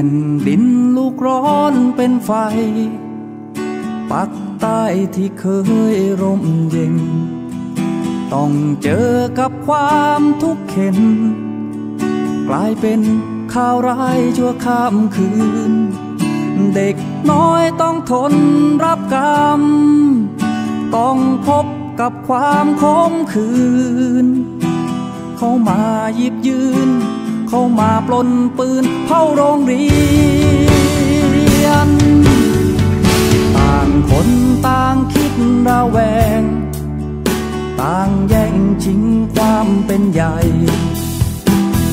ผ่นดินลูกร้อนเป็นไฟ ปักใต้ที่เคยร่มเย็น ต้องเจอกับความทุกข์เข็น กลายเป็นข่าวร้ายชั่วข้ามคืน เด็กน้อยต้องทนรับกรรม ต้องพบกับความคมคืน เขามาหยิบยืน เข้ามาปล้นปืนเผาโรงเรียน ต่างคนต่างคิดระแวง ต่างแย่งชิงความเป็นใหญ่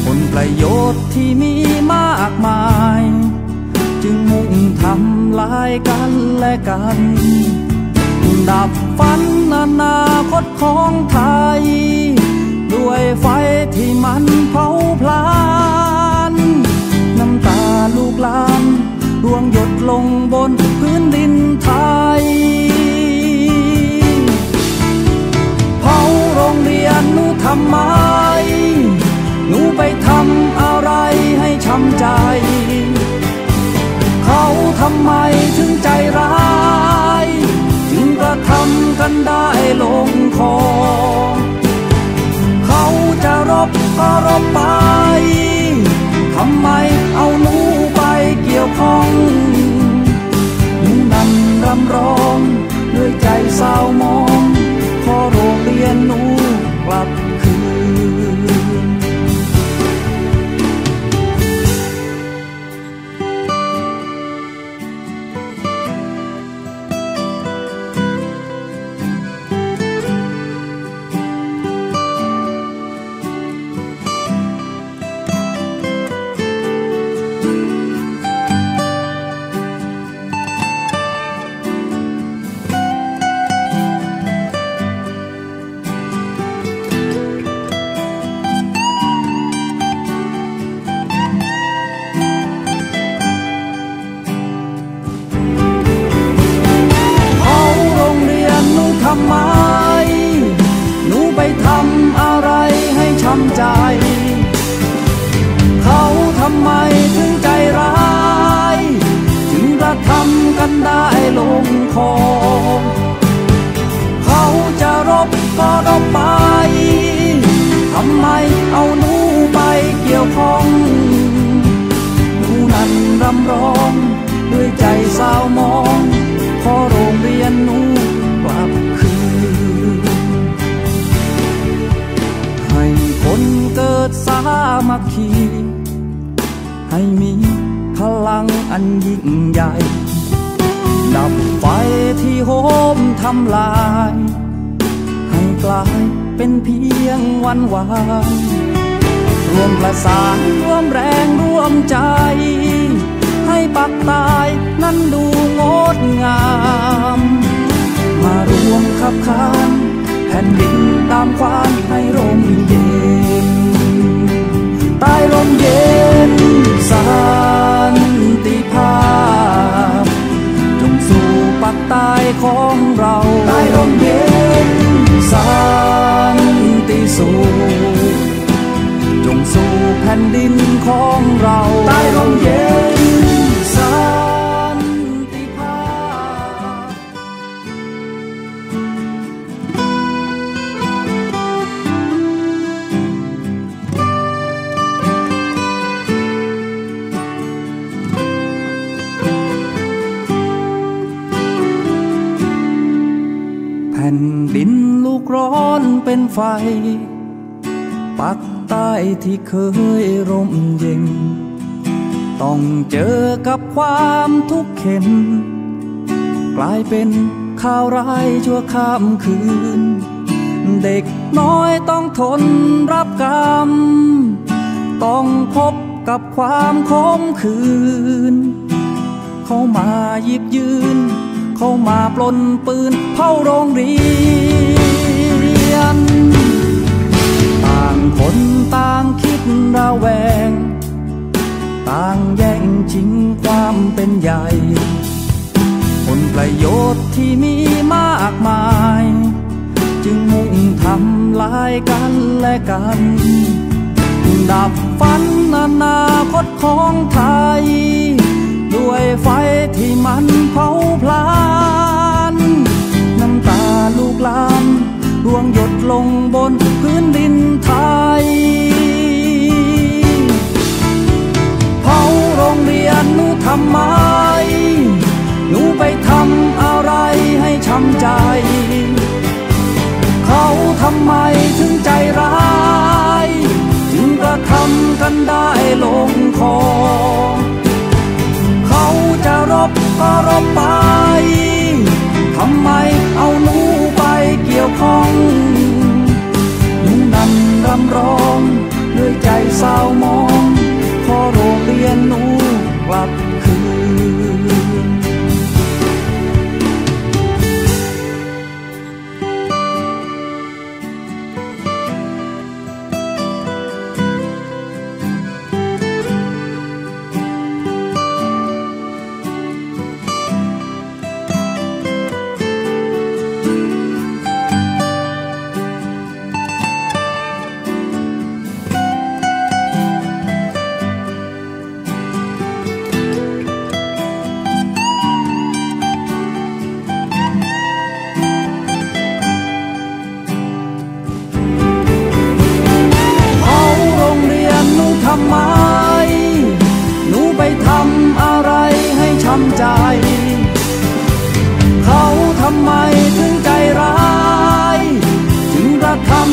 ผลประโยชน์ที่มีมากมาย จึงมุ่งทำลายกันและกันดับฝันอนาคตของไทยด้วย ไฟที่มันเผาพลาน น้ำตาลูกลานร่วงหยดลงบนพื้นดินไทย เผาโรงเรียนนูธรรมา ก็รบไป ทำไมเอาหนูไปเกี่ยวข้องหนูนั่นรำร้องด้วยใจเศร้ามอง มัคคี ให้มีพลังอันยิ่งใหญ่ ดับไฟที่โหมทำลาย ให้กลายเป็นเพียงวันวานรวมประสานร่วมแรงร่วมใจ ให้ปักตายนั้นดูงดงาม มารวมขับขานแผ่นดินตามควานให้ร่มเย็น นดินของเราใต้ร่มเย็นสันติภาพแผ่นดินลูกร้อนเป็นไฟปัก ที่เคยร่มเย็น ต้องเจอกับความทุกข์เข็น กลายเป็นข่าวร้ายชั่วข้ามคืน เด็กน้อยต้องทนรับกรรม ต้องพบกับความคมคืน เขามาหยิบยืน เขามาปล้นปืนเผาโรงเรีย ที่มีมากมาย จึงมุ่งทำลายกันและกัน ดับฝันอนาคตของไทย ด้วยไฟที่มันเผาพลาน น้ำตาลูกหลานร่วงหยดลงบนพื้นดินไทย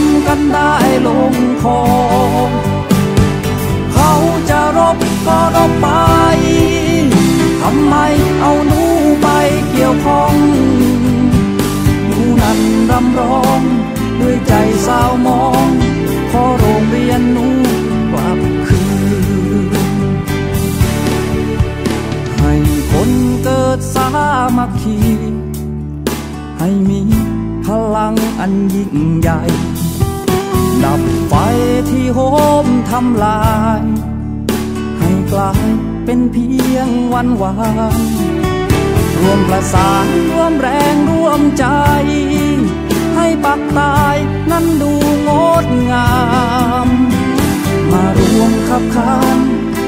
ำกันได้ลงคอเขาจะรบก็รบไป ทำไมเอาหนูไปเกี่ยวข้อง หนูนั้นรำร้อง ด้วยใจเศร้ามอง ขอโรงเรียนหนูกลับคืน ให้คนเกิดสามัคคี ให้มีพลังอันยิ่งใหญ่ ไฟที่โหมทำลาย ให้กลายเป็นเพียงวันวานรวมประสานร่วมแรงร่วมใจ ให้ปักตายนั้นดูงดงาม มารวมขับขาน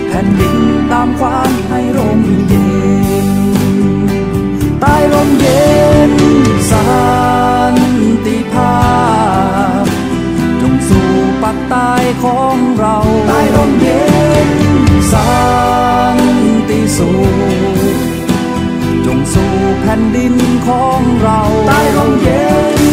แผ่นดินตามความให้ร่ม แผ่นดินของเราใต้ร่มเย็น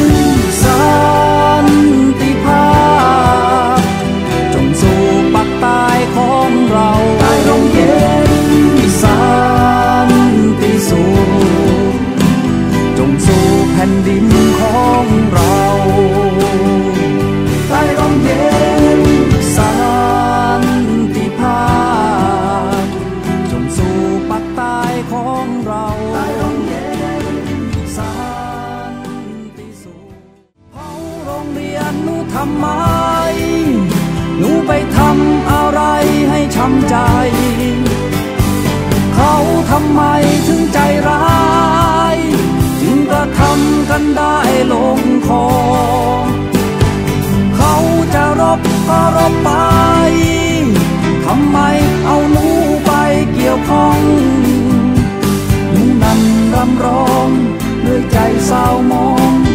ทำไม หนูไปทำอะไรให้ช้ำใจ เขาทำไมถึงใจร้าย จึงกระทำกันได้ลงคอ เขาจะรบก็รบไป ทำไมเอาหนูไปเกี่ยวข้องหนูนั้นรำร้องด้วยใจเศร้ามอง